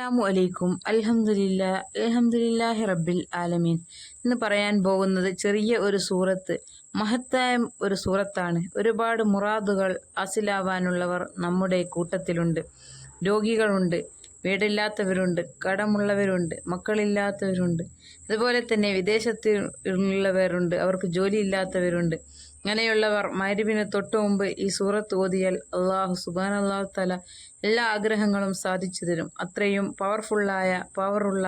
അസ്സാമു അലൈക്കും. അലഹമുല്ല അൽഹംദുലില്ലാഹി റബ്ബിൽ ആലമീൻ. ഇന്ന് പറയാൻ പോകുന്നത് ചെറിയ ഒരു സൂറത്ത് മഹത്തായ ഒരു സൂറത്താണ്. ഒരുപാട് മുറാദുകൾ അസിലാവാനുള്ളവർ നമ്മുടെ കൂട്ടത്തിലുണ്ട്. രോഗികളുണ്ട്. വീടില്ലാത്തവരുണ്ട് കടമുള്ളവരുണ്ട് മക്കളില്ലാത്തവരുണ്ട് അതുപോലെ തന്നെ വിദേശത്ത് ഉള്ളവരുണ്ട് അവർക്ക് ജോലിയില്ലാത്തവരുണ്ട്. അങ്ങനെയുള്ളവർ മരുവിന് തൊട്ടു മുമ്പ് ഈ സൂറത്ത് ഓതിയാൽ അള്ളാഹു സുബാൻ അള്ളാഹു തല എല്ലാ ആഗ്രഹങ്ങളും സാധിച്ചു തരും. അത്രയും പവർഫുള്ളായ പവറുള്ള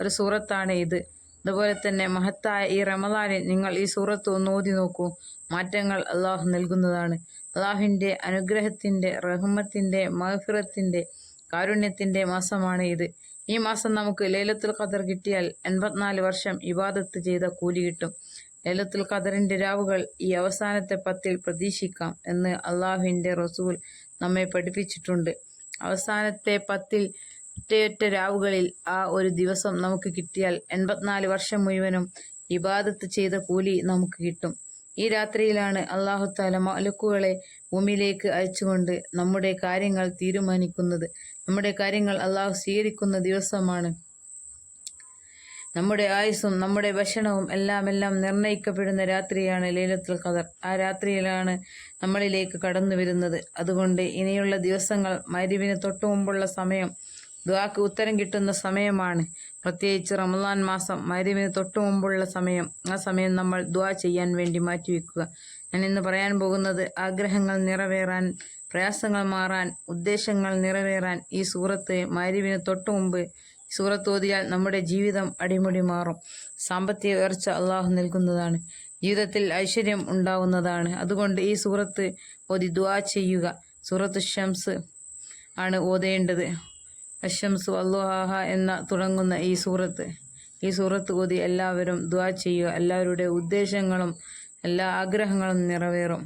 ഒരു സൂറത്താണ് ഇത്. അതുപോലെ തന്നെ മഹത്തായ ഈ റമദാനിൽ നിങ്ങൾ ഈ സൂറത്ത് ഒന്ന് ഓതി നോക്കൂ. മാറ്റങ്ങൾ അള്ളാഹു നൽകുന്നതാണ്. അള്ളാഹുവിന്റെ അനുഗ്രഹത്തിന്റെ റഹ്മത്തിന്റെ മഹഫിറത്തിന്റെ കാരുണ്യത്തിന്റെ മാസമാണ് ഇത്. ഈ മാസം നമുക്ക് ലൈലത്തുൽ ഖദർ കിട്ടിയാൽ എൺപത്തിനാല് വർഷം ഇബാദത്ത് ചെയ്ത കൂലി കിട്ടും. ലൈലത്തുൽ ഖദറിന്റെ രാവുകൾ ഈ അവസാനത്തെ പത്തിൽ പ്രതീക്ഷിക്കാം എന്ന് അള്ളാഹുവിന്റെ റസൂൽ നമ്മെ പഠിപ്പിച്ചിട്ടുണ്ട്. അവസാനത്തെ പത്തിൽ ഒറ്റയൊറ്റ രാവുകളിൽ ആ ഒരു ദിവസം നമുക്ക് കിട്ടിയാൽ എൺപത്തിനാല് വർഷം മുഴുവനും ഇബാദത്ത് ചെയ്ത കൂലി നമുക്ക് കിട്ടും. ഈ രാത്രിയിലാണ് അള്ളാഹു താല മലക്കുകളെ ഭൂമിയിലേക്ക് അയച്ചുകൊണ്ട് നമ്മുടെ കാര്യങ്ങൾ തീരുമാനിക്കുന്നത്. നമ്മുടെ കാര്യങ്ങൾ അള്ളാഹു സ്വീകരിക്കുന്ന ദിവസമാണ്. നമ്മുടെ ആയുസ്സും നമ്മുടെ ഭക്ഷണവും എല്ലാം എല്ലാം നിർണയിക്കപ്പെടുന്ന രാത്രിയാണ് ലൈലത്തുൽ ഖദർ. ആ രാത്രിയിലാണ് നമ്മളിലേക്ക് കടന്നു വരുന്നത് അതുകൊണ്ട് ഇനിയുള്ള ദിവസങ്ങൾ മരുവിന് തൊട്ടു മുമ്പുള്ള സമയം ദ്വാക്ക് ഉത്തരം കിട്ടുന്ന സമയമാണ്. പ്രത്യേകിച്ച് റമദാൻ മാസം മരുവിന് തൊട്ടു മുമ്പുള്ള സമയം. ആ സമയം നമ്മൾ ദുവാ ചെയ്യാൻ വേണ്ടി മാറ്റിവെക്കുക. ഞാൻ ഇന്ന് പറയാൻ പോകുന്നത് ആഗ്രഹങ്ങൾ നിറവേറാൻ പ്രയാസങ്ങൾ മാറാൻ ഉദ്ദേശങ്ങൾ നിറവേറാൻ ഈ സൂറത്ത് മരുവിന് തൊട്ടു മുമ്പ് സൂറത്ത് ഓതിയാൽ നമ്മുടെ ജീവിതം അടിമുടി മാറും. സാമ്പത്തിക ഉയർച്ച അള്ളാഹു നൽകുന്നതാണ്. ജീവിതത്തിൽ ഐശ്വര്യം ഉണ്ടാവുന്നതാണ്. അതുകൊണ്ട് ഈ സൂറത്ത് ഓതി ദുവാ ചെയ്യുക. സൂറത്ത് ഷംസ് ആണ് ഓതേണ്ടത്. അഷംസു അള്ളാഹ എന്ന തുടങ്ങുന്ന ഈ സൂറത്ത്. ഈ സൂറത്ത് ഓതി എല്ലാവരും ദുആ ചെയ്യുക. എല്ലാവരുടെ ഉദ്ദേശങ്ങളും എല്ലാ ആഗ്രഹങ്ങളും നിറവേറും.